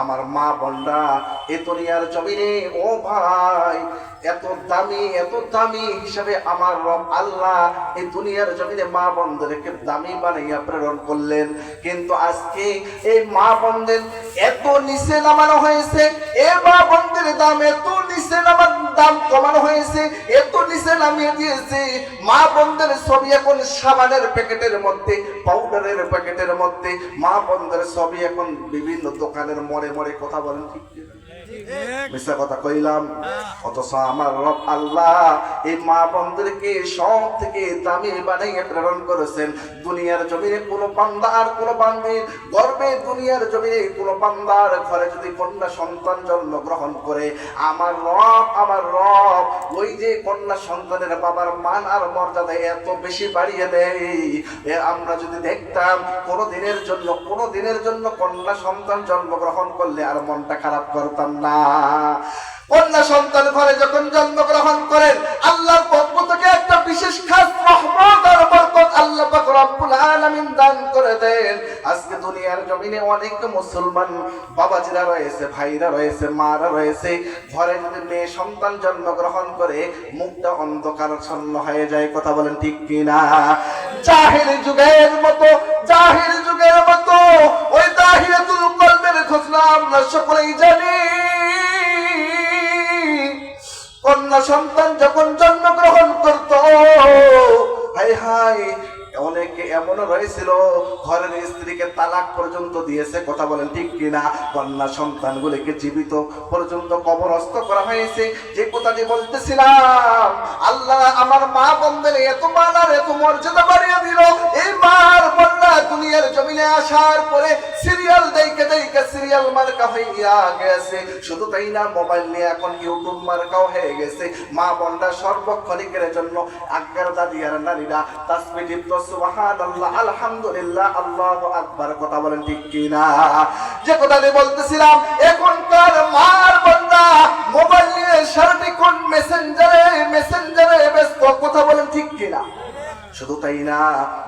আমার মা বন্ডা এ দুনিয়ার জমিনে, ও ভাই, এত দামি এত দামি হিসাবে আমার রব আল্লাহ এই দুনিয়ার জমিনে মা বোনদেরকে দামি বানাইয়া প্রেরণ করলেন। কিন্তু আজকে এই মা বন্ধের এত নিচে নামানো হয়েছে এ মা দাম এত নিচে নামার দাম কমানো হয়েছে, এত নিচে মা এখন সাবানের প্যাকেটের মধ্যে পাউডারের প্যাকেটের মধ্যে। মা এখন বিভিন্ন দোকানের মরে মরে কথা বলেন ঠিক কইলাম আমার আল্লাহ এই মা সব থেকে দামি বানাইয়ে প্রেরণ করেছেন। দুনিয়ার জমিনে কোনো বান্দা আর কোনো বান্দির গর্বে দুনিয়ার জমিনে কোনো বান্দার ঘরে যদি কন্যা সন্তান জন্মগ্রহণ করে আমার রব আমার রব, ওই যে কন্যা সন্তানের বাবার মান আর মর্যাদা এত বেশি বাড়িয়ে দেয়। আমরা যদি দেখতাম কোনো দিনের জন্য কোনো দিনের জন্য কন্যা সন্তান জন্মগ্রহণ করলে আর মনটা খারাপ করতাম না। কন্যা সন্তান ঘরে যখন জন্মগ্রহণ করেন, আল্লাহর পক্ষ থেকে একটা বিশেষ আলামিন দান করে দেন। আজকে দুনিয়ার জমিনে অনেক মুসলমান বাবাজিরা রয়েছে, ভাইরা রয়েছে, মারা রয়েছে। ঘরে যদি মেয়ে সন্তান জন্মগ্রহণ করে, মুখটা অন্ধকারচ্ছন্ন হয়ে যায়, কথা বলেন ঠিক কিনা? জাহির যুগের মতো, জাহির যুগের মতো, ওই দাহিরাতুল কলবের ঘোষণা আমরা সকলেই জানি। কন্যা সন্তান যখন জন্মগ্রহণ করত হাই হাই অনেকে এমনও রয়েছিল, ঘরের স্ত্রীকে তালাক পর্যন্ত দিয়েছে, কথা বলেন ঠিক কিনা? কন্যা সন্তানগুলিকে জীবিত পর্যন্ত কবরস্থ করা হয়েছে। যে কথাটি বলতেছিলাম, আল্লাহ আমার মা বন্ধের এত মান আর এত মর্যাদা বাড়িয়ে দিল। এই মার দুনিয়ার জমিনে আসার পরে সিরিয়াল দেখে দেখে সিরিয়াল মার্কা হইয়া গেছে। শুধু তাই না মোবাইল নিয়ে এখন ইউটিউব মার্কাও হয়ে গেছে। মা বন্ডা সর্বক্ষণিকের জন্য আজ্ঞার দাদিয়ার নারীরা তাসবিহ সুবহানাল্লাহ, আলহামদুলিল্লাহ, আল্লাহু আকবার। কথা বলেন ঠিক কি না যে কথাটি বলতেছিলাম, এখনকার মার বন্ডা মোবাইল নিয়ে সারাদিক্ষণ মেসেঞ্জারে মেসেঞ্জারে ব্যস্ত? কথা বলেন ঠিক কি না শুধু তাই না,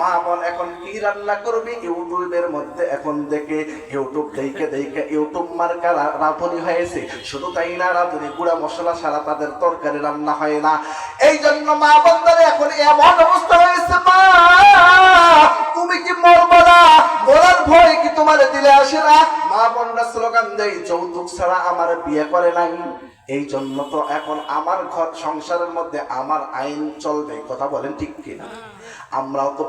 মা বোন এখন কি রান্না করবি ইউটিউবের মধ্যে এখন দেখে, ইউটিউব দেখে দেখে ইউটিউব মার্কা রাঁধুনি হয়েছে। শুধু তাই না, রাঁধুনি গুঁড়া মশলা ছাড়া তাদের তরকারি রান্না হয় না। এই জন্য মা বন্ধরে এখন এমন অবস্থা হয়েছে, মা! তুমি কি মরবো ভয় কি তোমার দিলে আসে না? মা স্লোগান দেয়, যৌতুক ছাড়া আমার বিয়ে করে নাই। এই জন্য তো এখন আমার ঘর সংসারের মধ্যে আমার আইন চলবে। কথা বলেন ঠিক কিনা? আমরাও তো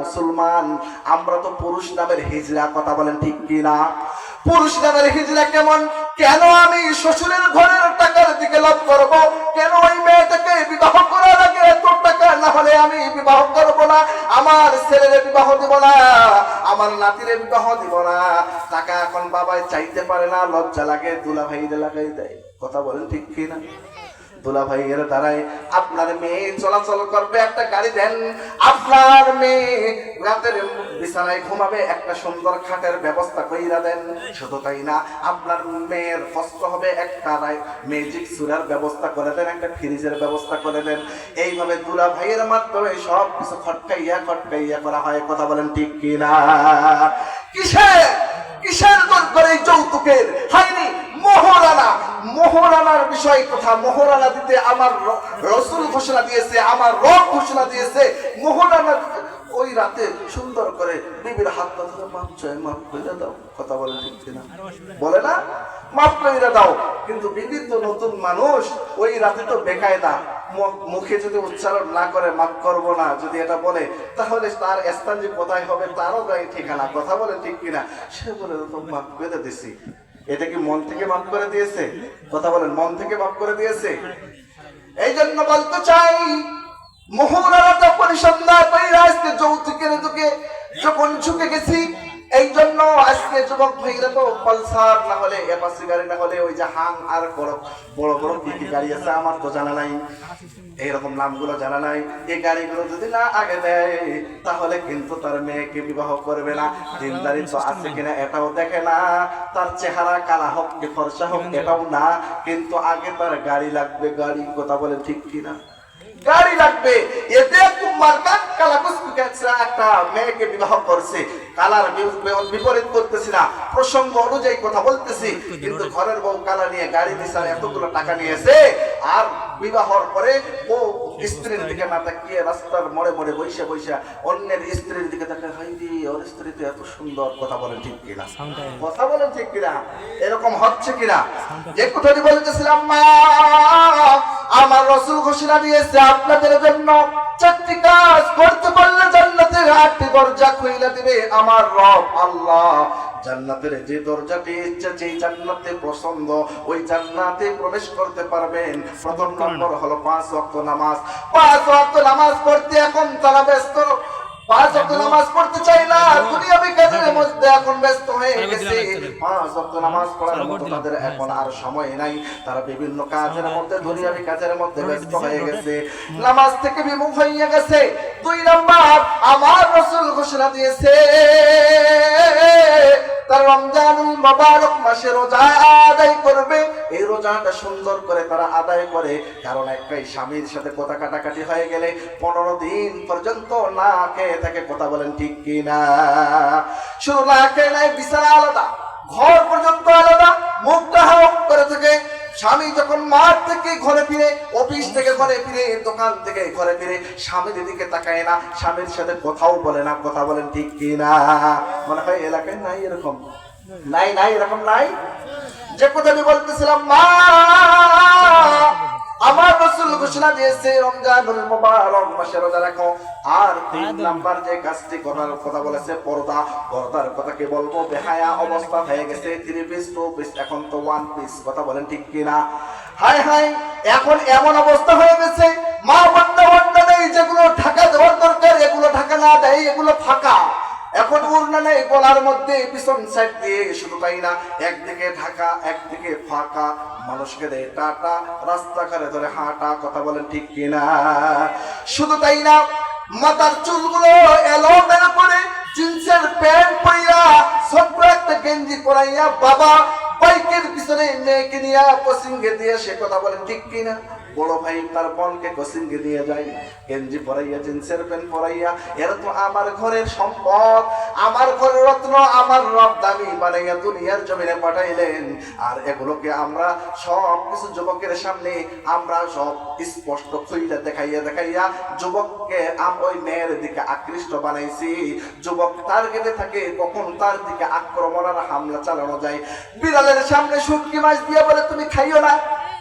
মুসলমান। আমরা তো পুরুষ নামের হিজরা কথা বলেন ঠিক কিনা? পুরুষ নামের হিজড়া কেমন? কেন আমি শ্বশুরের ঘরের টাকার দিকে লাভ করব? কেন ওই মেয়েটাকে বিবাহ করার আগে এত টাকা না হলে আমি বিবাহ করব না? আমার ছেলের বিবাহ দিব না, আমার নাতিরে বিবাহ দিব না। টাকা এখন বাবাই চাইতে পারে না, লজ্জা লাগে দুলা ভাই দেয়। কথা বলেন ঠিক কি না দুলা ভাইয়ের দ্বারাই আপনার মেয়ে চলাচল করবে, একটা গাড়ি দেন। আপনার মেয়ে রাতের বিছানায় ঘুমাবে, একটা সুন্দর খাটের ব্যবস্থা কইরা দেন। শুধু তাই না, আপনার মেয়ের কষ্ট হবে একটা ম্যাজিক সুরার ব্যবস্থা করে দেন, একটা ফ্রিজের ব্যবস্থা করে দেন। এইভাবে দুলা ভাইয়ের মাধ্যমে সব কিছু খটকাইয়া খটকাইয়া করা হয়, কথা বলেন ঠিক কিনা? কিসের? কিসের দরকার যৌতুকের? হাইনি মোহরানা মোহরানার বিষয় কথা মোহরানা দিতে আমার রসুল ঘোষণা দিয়েছে, আমার রব ঘোষণা দিয়েছে। মোহরানা ওই রাতে সুন্দর করে বিবির হাত পা ধরে মাপ চায়, মাপ করে দাও, কথা বলে ঠিক কিনা? বলে না? মাপ করে দাও। কিন্তু বিবির তো নতুন মানুষ, ওই রাতে তো বেকায়দা। মুখে যদি উচ্চারণ না করে মাফ করব না, যদি এটা বলে, তাহলে তার স্থান যে কোথায় হবে, তারও ঠিকানা, কথা বলে ঠিক কিনা? সে বলে তো মাফ করে দিছি। এটা কি মন থেকে মাফ করে দিয়েছে? কথা বলেন, মন থেকে মাফ করে দিয়েছে? এই জন্য বলতে চাই মোহরাটা পরিসন্ধ্যা পাই আজকে যৌতুকের দিকে যখন ঝুঁকে গেছি এই জন্য আজকে যুবক ভাইরা তো পালসার না হলে এপাসি গাড়ি না হলে, ওই যে হাং আর বড় বড় বড় কি কি গাড়ি আছে আমার তো জানা নাই। এইরকম নামগুলো জানা নাই। এই গাড়িগুলো যদি না আগে দেয়, তাহলে কিন্তু তার মেয়েকে বিবাহ করবে না। দিনদারি তো আছে কিনা এটাও দেখে না। তার চেহারা কালা হোক কি ফর্সা হোক, এটাও না। কিন্তু আগে তার গাড়ি লাগবে গাড়ি কথা বলে ঠিক কিনা? গাড়ি লাগবে। এতে খুব মার্কা কালাকুসু ক্যাচরা একটা মেয়েকে বিবাহ করছে। কালার বিপরীত করতেছি না। প্রসঙ্গ অনুযায়ী কথা বলতেছি। কিন্তু ঘরের বউ কালা নিয়ে গাড়ি নিসার এতগুলো টাকা নিয়েছে। আর বিবাহর পরে ও স্ত্রীর দিকে না তাকিয়ে রাস্তার মোড়ে মোড়ে বৈশা বৈশা অন্যের স্ত্রীর দিকে তাকে হাই দি ওর স্ত্রী তো এত সুন্দর। কথা বলেন ঠিক কিনা? কথা বলেন ঠিক কিনা? এরকম হচ্ছে কিনা? যে কথাটি বলতেছিলাম মা আমার রসুল ঘোষণা দিয়েছে, আপনাদের জন্য চারটি কাজ করতে পারলে জান্নাতের আটটি দরজা খুলে দিবে আমার রব আল্লাহ। জান্নাতের যে দরজাটি ইচ্ছা, যেই জান্নাতে পছন্দ, ওই জান্নাতে প্রবেশ করতে পারবেন। প্রথম নম্বর হলো পাঁচ ওয়াক্ত নামাজ। পাঁচ ওয়াক্ত নামাজ পড়তে এখন তারা ব্যস্ত। পাঁচ ওয়াক্ত নামাজ পড়তে চাই না দুনিয়াবি কাজের মধ্যে এখন ব্যস্ত হয়ে গেছে। পাঁচ ওয়াক্ত নামাজ পড়ার মতো তাদের এখন আর সময় নাই। তারা বিভিন্ন কাজের মধ্যে দুনিয়াবি কাজের মধ্যে ব্যস্ত হয়ে গেছে। নামাজ থেকে বিমুখ হয়ে গেছে। দুই নম্বর আমার রসুল ঘোষণা দিয়েছে মোবারক মাসে রোজা আদায় করবে। এই রোজাটা সুন্দর করে তারা আদায় করে। কারণ একটাই, স্বামীর সাথে কথা কাটাকাটি হয়ে গেলে পনেরো দিন পর্যন্ত না খেয়ে তাকে কথা বলেন ঠিক কি না শুধু না খেয়ে নাই বিছানা আলাদা। ঘর পর্যন্ত আলাদা, মুখটা স্বামী যখন মাঠ থেকে ঘরে ফিরে, অফিস থেকে ঘরে ফিরে, দোকান থেকে ঘরে ফিরে স্বামীর দিকে তাকায় না, স্বামীর সাথে কথাও বলে না, কথা বলেন ঠিক কি না মনে হয় এলাকায় নাই এরকম। নাই নাই, এরকম নাই? যে কথাটি বলতেছিলাম, মা আমার রসুল ঘোষণা দিয়েছে রমজানুল মুবারক মাসে রোজা রাখো। আর তিন নাম্বার যে কাজটি করার কথা বলেছে পর্দা। পর্দার কথা কি বলব বেহায়া অবস্থা হয়ে গেছে থ্রি পিস টু পিস এখন তো ওয়ান পিস কথা বলেন ঠিক কিনা? হাই হাই এখন এমন অবস্থা হয়ে গেছে মা বন্ধা বন্ধা নেই যেগুলো ঢাকা দেওয়ার দরকার এগুলো ঢাকা না দেয় এগুলো ফাঁকা। এখন উড়না নেই গলার মধ্যে, পিছন সাইড দিয়ে শুধু তাই না একদিকে ঢাকা একদিকে ফাঁকা। মানুষকে দেয় টাটা, রাস্তাঘাটে ধরে হাঁটা, কথা বলেন ঠিক কিনা? শুধু তাই না, মাথার চুলগুলো এলো মেলো করে, জিন্সের প্যান্ট পরিয়া, ছোট্ট একটা গেঞ্জি পরাইয়া বাবা বাইকের পিছনে মেয়েকে নিয়ে কোচিংয়ে দিয়ে সে কথা বলেন ঠিক কিনা? বড় ভাই তার বোনকে কোচিংয়ে দিয়ে যায়। গেঞ্জি পরাইয়া, জিন্সের প্যান্ট পরাইয়া, এরা তো আমার ঘরের সম্পদ। আমার ঘরের রত্ন, আমার রব দামি বানাইয়া দুনিয়ার জমিনে পাঠাইলেন। আর এগুলোকে আমরা সব কিছু যুবকের সামনে, আমরা সব স্পষ্ট খুইলে দেখাইয়া দেখাইয়া যুবককে ওই মেয়ের দিকে আকৃষ্ট বানাইছি। যুবক তার টার্গেটে থাকে, কখন তার দিকে আক্রমণ আর হামলা চালানো যায়। বিড়ালের সামনে শুটকি মাছ দিয়ে বলে, তুমি খাইও না?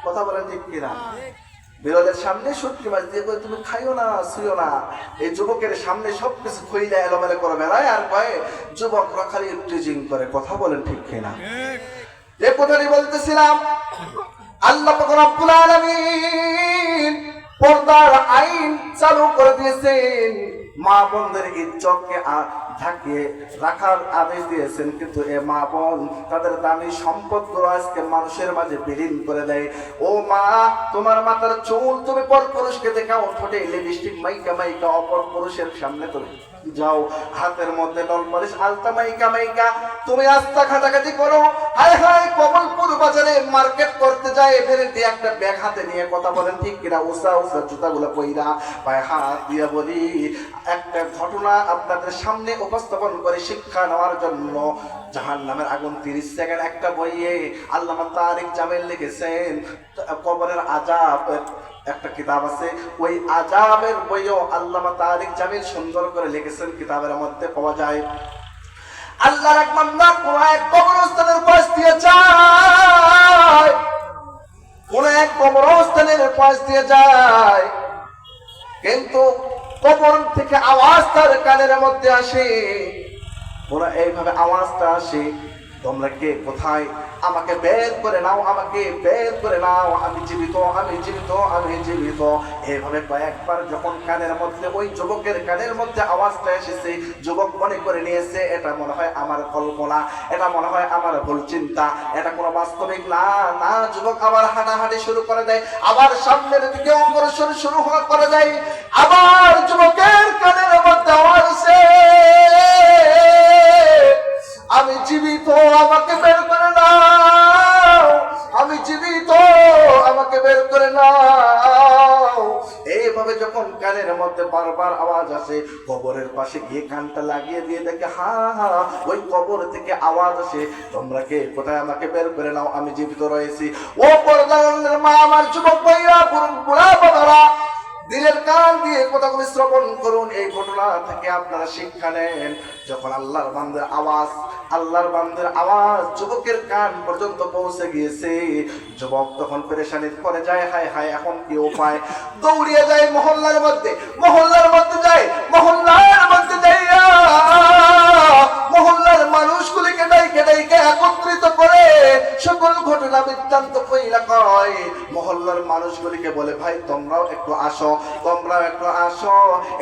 কথা বলে ঠিক কিনা? বিড়ালের সামনে সত্যি মাছ দিয়ে তুমি খাইও না শুইও না। এই যুবকের সামনে সবকিছু খইলে এলোমেলো করে বেড়ায় আর কয়ে যুবকরা খালি টিজিং করে কথা বলেন ঠিক কিনা? এ কথাটি বলতেছিলাম আল্লাহ পাক রব্বুল আলামিন পর্দার আইন চালু করে দিয়েছেন। মা বোনদের ইজ্জতকে ঢাকিয়ে রাখার আদেশ দিয়েছেন, কিন্তু এ মা বোন তাদের দামি সম্পদগুলো আজকে মানুষের মাঝে বিলীন করে দেয়। ও মা, তোমার মাথার চুল তুমি পর পুরুষকে দেখাও, ঠোঁটে লিপস্টিক মাইকা মাইকা অপর পুরুষের সামনে তুমি যাও, হাতের মধ্যে নলমালিশ আলতা মাইকা মাইকা। তুমি আস্তা খাটাখাটি করো। হায় হায়, কমলপুর বাজারে মার্কেট করতে যায়। ফেরে দিয়ে একটা ব্যাগ হাতে নিয়ে কথা বলেন, ঠিক কিনা? উষা উষা জুতাগুলো পইরা পায়ে হাত দিয়ে বলি, একটা ঘটনা আপনাদের সামনে উপস্থাপন করে শিক্ষা নেওয়ার জন্য। জাহান নামের আগুন তিরিশ সেকেন্ড একটা বইয়ে আল্লামা তারিক জামিল লিখেছেন। কবরের আজাব একটা কিতাব আছে। ওই আজাবের বইও আল্লামা তারিক জামিল সুন্দর করে লিখেছেন, কিতাবের মধ্যে পাওয়া যায়। আল্লাহর এক বান্দা কোন এক কবরস্থানের পাশ দিয়ে যায়। কোন এক কবরস্থানের পাশ দিয়ে যায়। কিন্তু কবর থেকে আওয়াজ তার কানের মধ্যে আসে। ওরা এইভাবে আওয়াজটা আসে, তোমরা কে কোথায়? আমাকে বের করে নাও, আমাকে বের করে নাও। আমি জীবিত আমি জীবিত আমি জীবিত। এইভাবে কয়েকবার যখন কানের মধ্যে, ওই যুবকের কানের মধ্যে আওয়াজটা এসেছে, যুবক মনে করে নিয়েছে, এটা মনে হয় আমার কল্পনা, এটা মনে হয় আমার ভুল চিন্তা, এটা কোনো বাস্তবিক না। না, যুবক আবার হাঁটাহাঁটি শুরু করে দেয়, আবার সামনের দিকে অগ্রসর শুরু করে দেয় আবার যুবকের কানের মধ্যে আওয়াজ জীবিত, আমাকে বের করে নাও। আমি জীবিত, আমাকে বের করে নাও। এইভাবে যখন কানের মধ্যে বারবার আওয়াজ আসে, কবরের পাশে গিয়ে কানটা লাগিয়ে দিয়ে দেখে, হা হা, ওই কবর থেকে আওয়াজ আসে। তোমরা কে? কোথায় আমাকে বের করে নাও? আমি জীবিত রয়েছি। ও পর্দার মা, আমার যুবক ভাইরা, বুড়া বাবারা দিলের কান দিয়ে কথাগুলি শ্রবণ করুন। এই ঘটনা থেকে আপনারা শিক্ষা নেন। যখন আল্লাহর বান্দের আওয়াজ, আল্লাহর বান্দের আওয়াজ যুবকের কান পর্যন্ত পৌঁছে গিয়েছে। যুবক তখন পেরেশানির পরে যায়, হায় হায়, এখন কি উপায়? দৌড়িয়ে যায় মহল্লার মধ্যে মহল্লার মধ্যে যায়, মহল্লার মধ্যে যাইয়া মহল্লার মানুষগুলিকে ডাইকে ডাইকে একত্রিত করে সকল ঘটনা বৃত্তান্ত কইলা কয়। মহল্লার মানুষগুলিকে বলে, ভাই, তোমরাও একটু আসো, তোমরাও একটু আসো।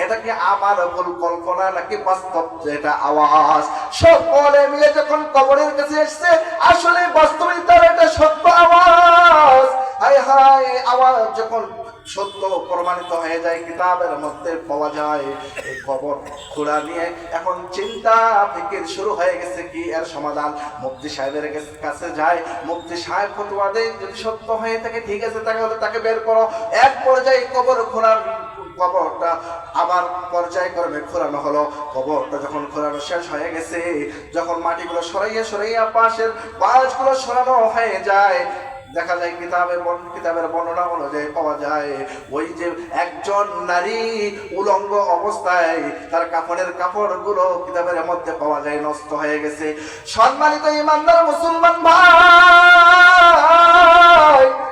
এটা কি আমার ভুল কল্পনা নাকি বাস্তব এটা আওয়াজ? সকলে মিলে যখন কবরের কাছে এসছে আসলে বাস্তবিক তার এটা সত্য আওয়াজ। হায় হায়, আওয়াজ যখন সত্য প্রমাণিত হয়ে যায়, কিতাবের মধ্যে পাওয়া যায় এই খবর। খোলা নিয়ে এখন চিন্তা ফিকির শুরু হয়ে গেছে কি এর সমাধান? মুফতি সাহেবের কাছে- যায় মুফতি সাহেব ফতোয়া দেয়, যদি সত্য হয়ে থাকে, ঠিক আছে, তাহলে তাকে বের করো। এক পর্যায়ে কবর খোলার কবরটা আবার পর্যায় পর্যায়ক্রমে খোলানো হলো। কবরটা যখন খোলানো শেষ হয়ে গেছে, যখন মাটিগুলো সরাইয়া সরাইয়া পাশের বাঁশগুলো সরানো হয়ে যায় দেখা যায় কিতাবে কিতাবের বর্ণনা অনুযায়ী পাওয়া যায়, ওই যে একজন নারী উলঙ্গ অবস্থায় তার কাপড়ের কাপড়গুলো কিতাবের মধ্যে পাওয়া যায়, নষ্ট হয়ে গেছে। সম্মানিত ইমানদার মুসলমান ভাই,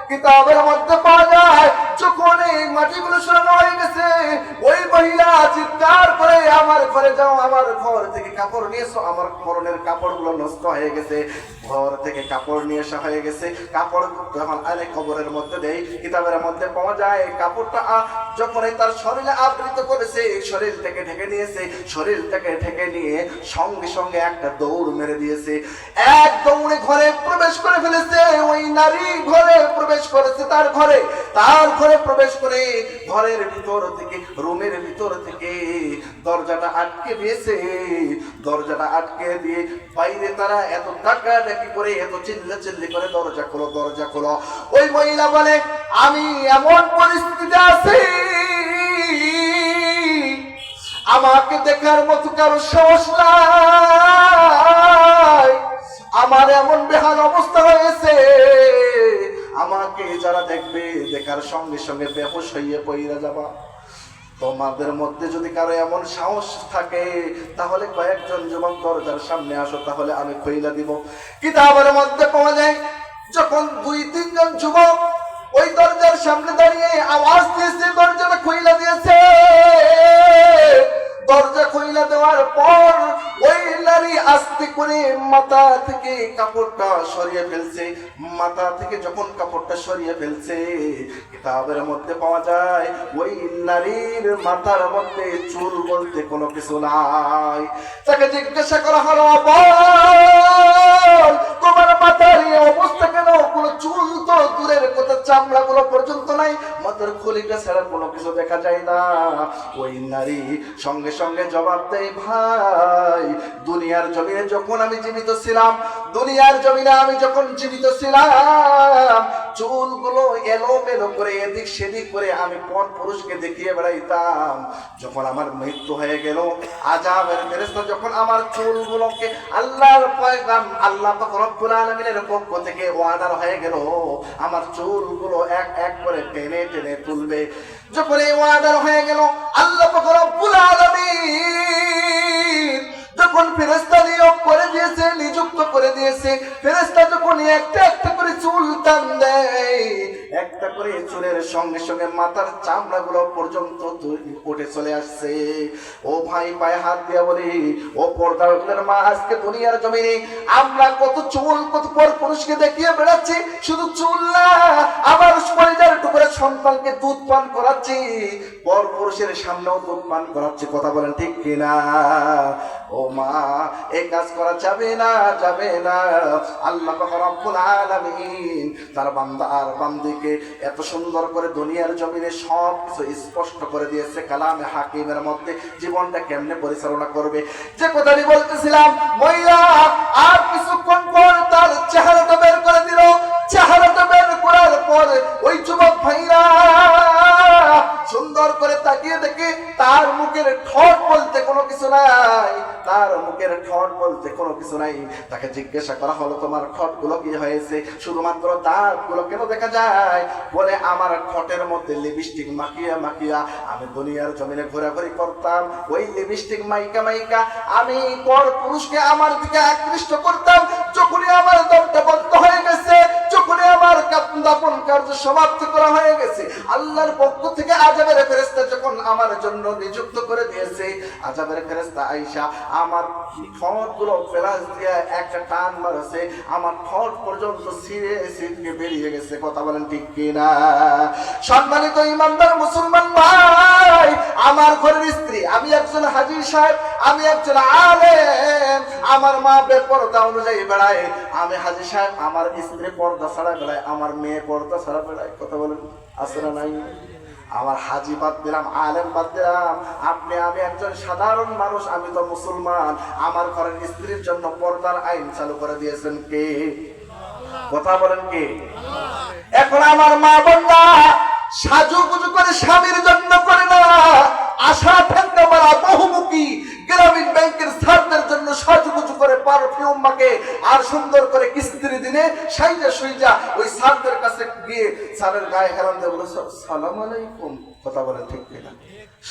কিতাবের মধ্যে পাওয়া যায় এই মাটিগুলো সরানো হয়ে গেছে। ওই মহিলা চিৎকার করে, আমার ঘরে যাও, আমার ঘর থেকে কাপড় নিয়ে এসো। আমার পরনের কাপড়গুলো নষ্ট হয়ে গেছে। ঘর থেকে কাপড় নিয়ে আসা হয়ে গেছে। কাপড় যখন মধ্যে কিতাবের মধ্যে পাওয়া যায় কাপড়টা আ- যখন এই তার শরীরে আবৃত করেছে শরীর থেকে ঢেকে নিয়েছে। শরীর থেকে ঢেকে নিয়ে সঙ্গে সঙ্গে একটা দৌড় মেরে দিয়েছে। এক দৌড়ে ঘরে প্রবেশ করে ফেলেছে। ওই নারী ঘরে প্রবেশ করেছে তার ঘরে। তার ঘরে প্রবেশ করে ঘরের ভিতর থেকে, রুমের ভিতর থেকে দরজাটা আটকে দিয়েছে। দরজাটা আটকে দিয়ে বাইরে তারা এত টাকা ডাকি করে, এত চিল্লা চিল্লি করে, দরজা খোলো দরজা খোলো। ওই মহিলা বলে, আমি এমন পরিস্থিতিতে আছি। আমাকে দেখার মতো কারও সাহস নাই। আমাকে যারা দেখবে, দেখার সঙ্গে সঙ্গে বেহস হইয়ে পইরা যাবা। তোমাদের মধ্যে যদি কারও এমন সাহস থাকে, তাহলে কয়েকজন যুবক দরজার সামনে আসো, তাহলে আমি খইলা দিব। কিতাবের মধ্যে পাওয়া যায়, যখন দুই, তিনজন যুবক ওই দরজার সামনে দাঁড়িয়ে আওয়াজ দিয়েছে, দরজাটা খইলা দিয়েছে। দরজা খইলা দেওয়ার পর ওই নারী আস্তে করে মাথা থেকে কাপড়টা সরিয়ে ফেলছে। মাথা থেকে যখন কাপড়টা সরিয়ে ফেলছে, কিতাবের মধ্যে পাওয়া যায়, ওই নারীর মাথার মধ্যে চুল বলতে কোনো কিছু নাই। তাকে জিজ্ঞাসা করা হলো বল তোমার মাথার অবস্থা কেন? কোনো চুল তো দূরের চামড়া গুলো পর্যন্ত নাই। মাথার খুলিটা ছাড়া কোনো কিছু দেখা যায় না। ওই নারী সঙ্গে সঙ্গে জবাব দেয়, ভাই, দুনিয়ার জমিনে যখন আমি জীবিত ছিলাম, দুনিয়ার জমিনে আমি যখন জীবিত ছিলাম চুলগুলো এলোমেলো করে এদিক সেদিক করে আমি পর পুরুষকে দেখিয়ে বেড়াইতাম? যখন আমার মৃত্যু হয়ে গেল, আজাবের ফেরেশতা যখন আমার চুলগুলোকে আল্লাহর পয়গাম, আল্লাহ রব্বুল আলামিনের পক্ষ থেকে অর্ডার হয়ে গেল, আমার চুলগুলো এক এক করে টেনে টেনে তুলবে। যখন এই অর্ডার হয়ে গেল, আল্লাহ রব্বুল আলামিন যখন ফেরেস্তা নিয়োগ করে দিয়েছে, নিযুক্ত করে দিয়েছে ফেরেস্তা যখন একটা একটা করে চুল দেয় একটা করে চুলের সঙ্গে সঙ্গে মাথার চামড়া গুলো পর্যন্ত উঠে চলে আসছে। ও ভাই পায়ে হাত দিয়া বলি, ও পর্দার উঠলেন মা, আজকে দুনিয়ার জমিনে আমরা কত চুল, কত পর পুরুষকে দেখিয়ে বেড়াচ্ছি। শুধু চুল না, আবার পরিবার টুকরে সন্তানকে দুধ পান করাচ্ছি। পর পুরুষের সামনেও দুধ পান করাচ্ছি, কথা বলেন ঠিক কিনা? ও মা এই কাজ করা যাবে না যাবে না। আল্লাহ তার বান্দা আর বান্দিকে এত সুন্দর করে দুনিয়ার জমিনে সব কিছু স্পষ্ট করে দিয়েছে কালামে হাকিমের মধ্যে। জীবনটা কেমনে পরিচালনা করবে? যে কথাটি বলতেছিলাম, মহিলা, আর কিছুক্ষণ পর তার চেহারাটা বের করে দিল। চেহারাটা বের করার পর ওই যুবক ভাইরা সুন্দর করে তাকিয়ে দেখে তার মুখের ঠট বলতে কোনো কিছু নাই। তার মুখের ঠট বলতে কোনো কিছু নাই। তাকে জিজ্ঞাসা করা হলো, তোমার ঠোঁটগুলো কি হয়েছে? শুধুমাত্র দাঁতগুলো কেন দেখা যায়? বলে, আমার ঠোঁটের মধ্যে লিপস্টিক মাখিয়া মাখিয়া আমি দুনিয়ার জমিনে ঘোরাঘুরি করতাম। ওই লিপস্টিক মাইকা মাইকা আমি পর পুরুষকে আমার দিকে আকৃষ্ট করতাম। যখনই আমার দমটা কার্য সমাপ্ত করা হয়ে গেছে। আল্লাহর পক্ষ থেকে আজাবের ফেরেস্তা যখন আমার জন্য নিযুক্ত করে দিয়েছে, আজাবের ফেরেস্তা আইসা আমার দিয়ে একটা টান মারছে, আমার ঠোঁট পর্যন্ত ছিঁড়ে বেরিয়ে গেছে। কথা বলেন ঠিক কিনা? সম্মানিত ইমানদার আমার ঘরের স্ত্রী, আমি একজন হাজির সাহেব, আমি একজন আলেম। আমার মা বেপরদা অনুযায়ী বেড়ায়। আমি হাজির সাহেব, আমার স্ত্রী পর্দা ছাড়া বেড়ায়, আমার মেয়ে পর্দা ছাড়া বেড়ায়। কথা বলেন না নাই? আমার হাজি বাদ দিলাম, আলেম বাদ দিলাম। আপনি, আমি একজন সাধারণ মানুষ, আমি তো মুসলমান। আমার ঘরের স্ত্রীর জন্য পর্দার আইন চালু করে দিয়েছেন কে? কথা বলেন কে? এখন আমার মা বন্ধা সাজু করে স্বামীর ওই স্যারদের কাছে গিয়ে স্যারের গায়ে দিয়ে বলে সালাম আলাইকুম। কথা বলে ঠিক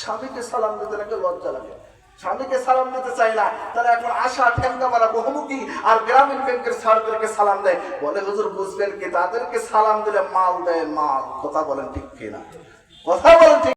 স্বামীকে সালাম দিতে নাকি লজ্জা লাগে? স্বামীকে সালাম দিতে চাই না। তারা এখন আশা, ঠেঙ্গা মারা বহুমুখী আর গ্রামীণ ব্যাংকের স্যারদেরকে সালাম দেয়। বলে, হুজুর বুঝবেন কি? তাদেরকে সালাম দিলে মাল দেয় মাল। কথা বলেন ঠিক কিনা? কথা বলেন ঠিক